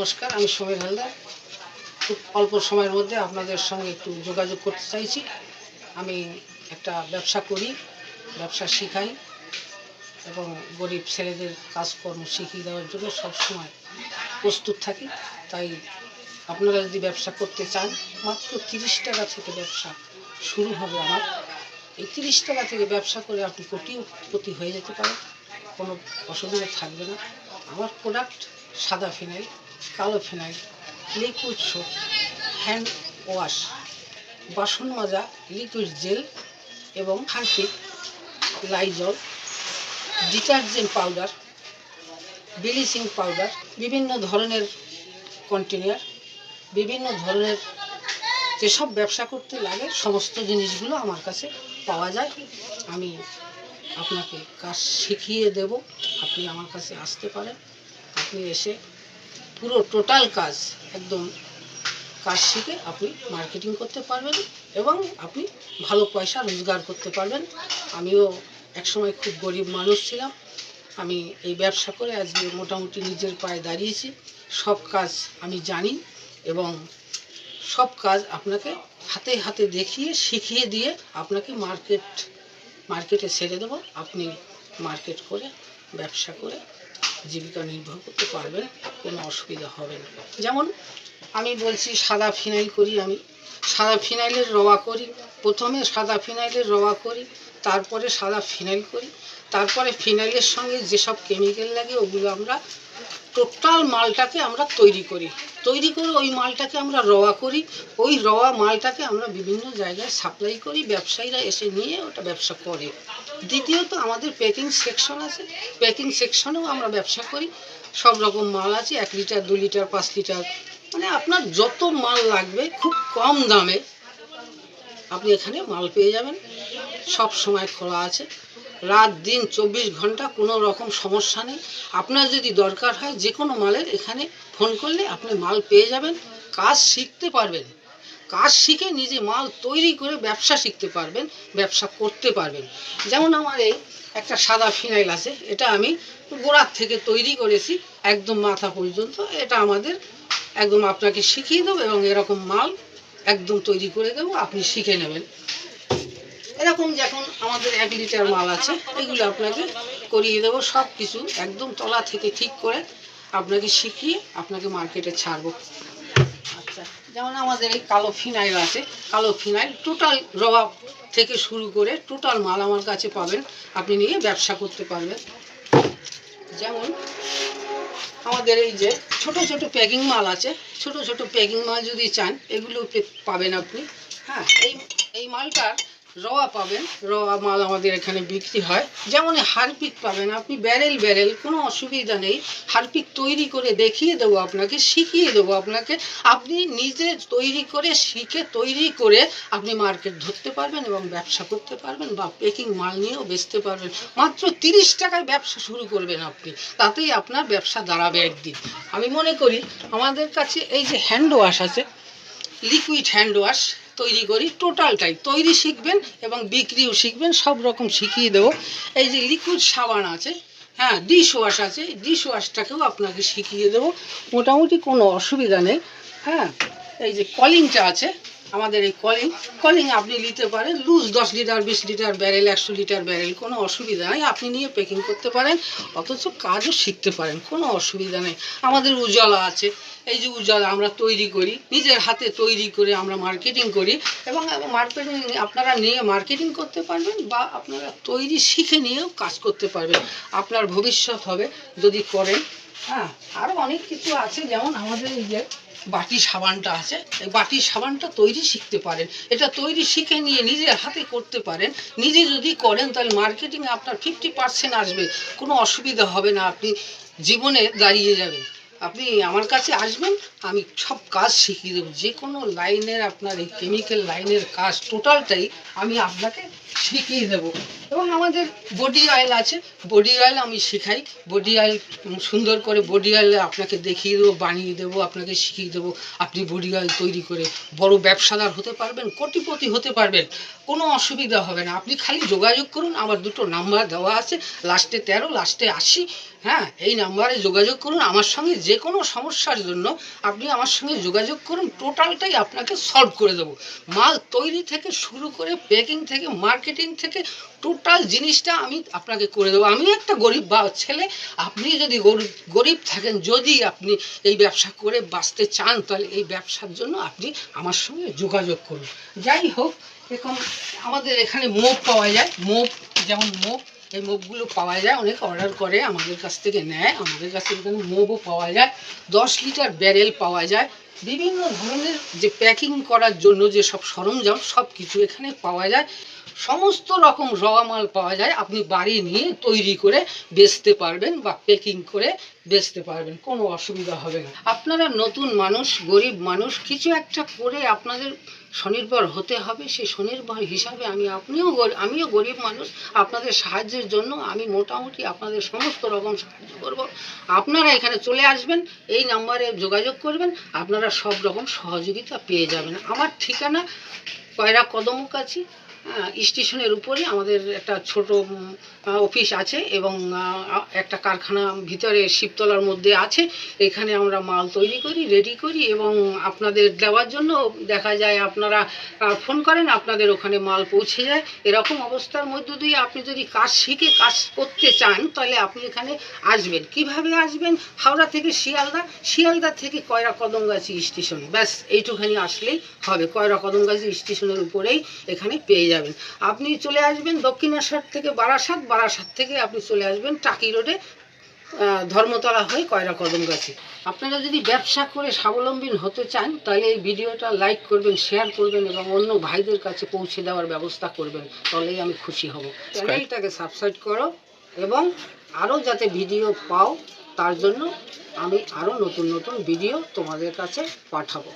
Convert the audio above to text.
নমস্কার, আমি সমীর হালদার। খুব অল্প সময়ের মধ্যে আপনাদের সঙ্গে একটু যোগাযোগ করতে চাইছি। আমি একটা ব্যবসা করি, ব্যবসা শিখাই এবং গরিব ছেলেদের কাজকর্ম শিখিয়ে দেওয়ার জন্য সবসময় প্রস্তুত থাকি। তাই আপনারা যদি ব্যবসা করতে চান, মাত্র তিরিশ টাকা থেকে ব্যবসা শুরু হবে আমার। এই তিরিশ টাকা থেকে ব্যবসা করে আপনি কোটি কোটিপতি হয়ে যেতে পারেন, কোনো অসুবিধা থাকবে না। আমার প্রোডাক্ট সাদা ফিনাইল কালো phenyl liquid soap hand wash বাসন মাজা লিকুইড জেল এবং Harpic Lysol detergent powder bleaching powder বিভিন্ন ধরনের কন্টেনার বিভিন্ন ধরনের যেসব ব্যবসা করতে লাগে, সমস্ত জিনিসগুলো আমার কাছে পাওয়া যায়। আমি আপনাকে কাজ শিখিয়ে দেব, আপনি আমার কাছে আসতে পারেন, আপনি এসে পুরো টোটাল কাজ, একদম কাজ শিখে আপনি মার্কেটিং করতে পারবেন এবং আপনি ভালো পয়সা রোজগার করতে পারবেন। আমিও একসময় খুব গরিব মানুষ ছিলাম। আমি এই ব্যবসা করে আজকে মোটামুটি নিজের পায়ে দাঁড়িয়েছি। সব কাজ আমি জানি এবং সব কাজ আপনাকে হাতে হাতে দেখিয়ে, শিখিয়ে দিয়ে আপনাকে মার্কেট মার্কেটে ছেড়ে দেবো। আপনি মার্কেট করে ব্যবসা করে জীবিকা নির্ভর করতে পারবেন কোনো অসুবিধা হবে না। যেমন আমি বলছি সাদা ফিনাইল করি আমি। সাদা ফিনাইলের রওয়া করি। প্রথমে সাদা ফিনাইলের রওয়া করি, তারপরে সাদা ফিনাইল করি। তারপরে ফিনাইলের সঙ্গে যেসব কেমিক্যাল লাগে, ওগুলো আমরা টোটাল মালটাকে আমরা তৈরি করি। তৈরি করে ওই মালটাকে আমরা রওয়া করি। ওই রওয়া মালটাকে আমরা বিভিন্ন জায়গায় সাপ্লাই করি। ব্যবসায়ীরা এসে নিয়ে ওটা ব্যবসা করে। দ্বিতীয়ত আমাদের প্যাকিং সেকশন আছে। প্যাকিং সেকশনেও আমরা ব্যবসা করি। সব রকম মাল আছে। এক লিটার, দু লিটার, পাঁচ লিটার। মানে আপনার যত মাল লাগবে খুব কম দামে আপনি এখানে মাল পেয়ে যাবেন। সব সময় খোলা আছে। রাত, দিন, চব্বিশ ঘণ্টা কোনো রকম সমস্যা নেই। আপনার যদি দরকার হয় যে কোনো মালের এখানে ফোন করলে আপনি মাল পেয়ে যাবেন, কাজ শিখতে পারবেন। কাজ শিখে নিজে মাল তৈরি করে ব্যবসা শিখতে পারবেন, ব্যবসা করতে পারবেন। যেমন আমার এই একটা সাদা ফিনাইল আছে, এটা আমি গোড়ার থেকে তৈরি করেছি একদম মাথা পর্যন্ত। এটা আমাদের একদম আপনাকে শিখিয়ে দেবো এবং এরকম মাল একদম তৈরি করে দেবো, আপনি শিখে নেবেন। এরকম যখন আমাদের এক লিটার মাল আছে, এগুলো আপনাকে করিয়ে দেবো সব কিছু একদম তলা থেকে ঠিক করে আপনাকে শিখিয়ে আপনাকে মার্কেটে ছাড়বো। আচ্ছা যেমন আমাদের এই কালো ফিনাইল আছে, কালো ফিনাইল টোটাল রবা থেকে শুরু করে টোটাল মাল আমার কাছে পাবেন, আপনি নিয়ে ব্যবসা করতে পারবেন। যেমন আমাদের এই যে ছোট ছোট প্যাকিং মাল আছে, ছোট ছোট প্যাকিং মাল যদি চান, এগুলো পাবেন আপনি। হ্যাঁ এই এই মালটার রওয়া পাবেন। রওয়া মাল আমাদের এখানে বিক্রি হয়। যেমন হারপিক পাবেন আপনি, ব্যারেল ব্যারেল, কোনো অসুবিধা নেই। হারপিক তৈরি করে দেখিয়ে দেবো আপনাকে, শিখিয়ে দেবো আপনাকে। আপনি নিজে তৈরি করে, শিখে তৈরি করে আপনি মার্কেট ধরতে পারবেন এবং ব্যবসা করতে পারবেন বা প্যাকিং মাল নিয়েও বেচতে পারবেন। মাত্র তিরিশ টাকায় ব্যবসা শুরু করবেন আপনি। তাতেই আপনার ব্যবসা দাঁড়াবে একদিন। আমি মনে করি, আমাদের কাছে এই যে হ্যান্ড ওয়াশ আছে লিকুইড হ্যান্ড ওয়াশ তৈরি করি টোটালটাই তৈরি শিখবেন এবং বিক্রিও শিখবেন, সব রকম শিখিয়ে দেবো। এই যে লিকুইড সাবান আছে হ্যাঁ ডিশ ওয়াশ আছে ডিশ ওয়াশটাকেও আপনাকে শিখিয়ে দেবো। মোটামুটি কোনো অসুবিধা নেই হ্যাঁ। এই যে কলিংটা আছে, আমাদের এই কলিং কলিং আপনি নিতে পারেন, লুজ দশ লিটার, বিশ লিটার ব্যারেল একশো লিটার ব্যারেল কোনো অসুবিধা নেই, আপনি নিয়ে প্যাকিং করতে পারেন, অথচ কাজও শিখতে পারেন, কোনো অসুবিধা নেই। আমাদের উজালা আছে, এই যে উজ্জ্বলা আমরা তৈরি করি, নিজের হাতে তৈরি করে আমরা মার্কেটিং করি, এবং মার্কেটিং আপনারা নিয়ে মার্কেটিং করতে পারবেন, বা আপনারা তৈরি শিখে নিয়েও কাজ করতে পারবেন। আপনার ভবিষ্যৎ হবে যদি করেন। হ্যাঁ আরও অনেক কিছু আছে, যেমন আমাদের এই যে বাটি সাবানটা আছে, এই বাটি সাবানটা তৈরি শিখতে পারেন। এটা তৈরি শিখে নিয়ে নিজের হাতে করতে পারেন। নিজে যদি করেন, তাহলে মার্কেটিংয়ে আপনার ফিফটি পার্সেন্ট আসবে। কোনো অসুবিধা হবে না, আপনি জীবনে দাঁড়িয়ে যাবেন। আপনি আমার কাছে আসবেন, আমি সব কাজ শিখিয়ে দেবো। যে কোনো লাইনের আপনার এই কেমিক্যাল লাইনের কাজ টোটালটাই আমি আপনাকে শিখিয়ে দেবো। এবং আমাদের বডি অয়েল আছে বডি অয়েল আমি শেখাই। বডি অয়েল সুন্দর করে বডি অয়েল আপনাকে দেখিয়ে দেবো, বানিয়ে দেবো, আপনাকে শিখিয়ে দেবো। আপনি বডি অয়েল তৈরি করে বড় ব্যবসাদার হতে পারবেন, কোটিপতি হতে পারবেন। কোনো অসুবিধা হবে না। আপনি খালি যোগাযোগ করুন, আমার দুটো নাম্বার দেওয়া আছে লাস্টে তেরো লাস্টে আশি হ্যাঁ এই নাম্বারে যোগাযোগ করুন। আমার সঙ্গে যে কোনো সমস্যার জন্য আপনি আমার সঙ্গে যোগাযোগ করুন টোটালটাই আপনাকে সলভ করে দেবো। মাল তৈরি থেকে শুরু করে প্যাকিং থেকে মার্কেটিং থেকে টোটাল জিনিসটা আমি আপনাকে করে দেবো। আমি একটা গরিব বা ছেলে, আপনি যদি গরিব গরিব থাকেন, যদি আপনি এই ব্যবসা করে বাঁচতে চান, তাহলে এই ব্যবসার জন্য আপনি আমার সঙ্গে যোগাযোগ করুন। যাই হোক এরকম আমাদের এখানে মোপ পাওয়া যায়। মোপ, যেমন মোপ, এই মোপগুলো পাওয়া যায়। অনেক অর্ডার করে, আমাদের কাছ থেকে নেয়। আমাদের কাছে এখানে মোবও পাওয়া যায়। দশ লিটার ব্যারেল পাওয়া যায়। বিভিন্ন ধরনের যে প্যাকিং করার জন্য যে সব সরঞ্জাম সব কিছু এখানে পাওয়া যায়। সমস্ত রকম র মাল পাওয়া যায়। আপনি বাড়ি নিয়ে তৈরি করে বেচতে পারবেন বা প্যাকিং করে বেচতে পারবেন। কোনো অসুবিধা হবে না। আপনারা নতুন মানুষ, গরিব মানুষ, কিছু একটা করে আপনাদের স্বনির্ভর হতে হবে। সেই স্বনির্ভর হিসাবে আমি আপনিও আমিও গরিব মানুষ। আপনাদের সাহায্যের জন্য আমি মোটামুটি আপনাদের সমস্ত রকম সাহায্য করব। আপনারা এখানে চলে আসবেন, এই নাম্বারে যোগাযোগ করবেন। আপনারা সব রকম সহযোগিতা পেয়ে যাবেন আমার ঠিকানা কয়রা কদমকাছি স্টেশনের উপরে আমাদের একটা ছোট অফিস আছে এবং একটা কারখানা ভিতরে শিবতলার মধ্যে আছে। এখানে আমরা মাল তৈরি করি রেডি করি এবং আপনাদের দেওয়ার জন্য দেখা যায় আপনারা ফোন করেন, আপনাদের ওখানে মাল পৌঁছে যায়। এরকম অবস্থার মধ্য দিয়ে আপনি যদি কাজ শিখে কাজ করতে চান, তাহলে আপনি এখানে আসবেন। কীভাবে আসবেন? হাওড়া থেকে শিয়ালদা শিয়ালদা থেকে কয়রা কদমগাছি স্টেশন। ব্যাস, এইটুখানি আসলেই হবে। কয়রা কদমগাছি স্টেশনের উপরেই এখানে পেয়ে যাবেন। আপনি চলে আসবেন দক্ষিণেশ্বর থেকে বারাসাত। বারাসাত থেকে আপনি চলে আসবেন টাকি রোডে ধর্মতলা হয়ে কয়রা কদমগাছি আপনারা যদি ব্যবসা করে স্বাবলম্বী হতে চান তাহলে এই ভিডিওটা লাইক করবেন শেয়ার করবেন এবং অন্য ভাইদের কাছে পৌঁছে দেওয়ার ব্যবস্থা করবেন। তাহলেই আমি খুশি হব। চ্যানেলটাকে সাবস্ক্রাইব করো এবং আরও যাতে ভিডিও পাও তার জন্য আমি আরও নতুন নতুন ভিডিও তোমাদের কাছে পাঠাবো।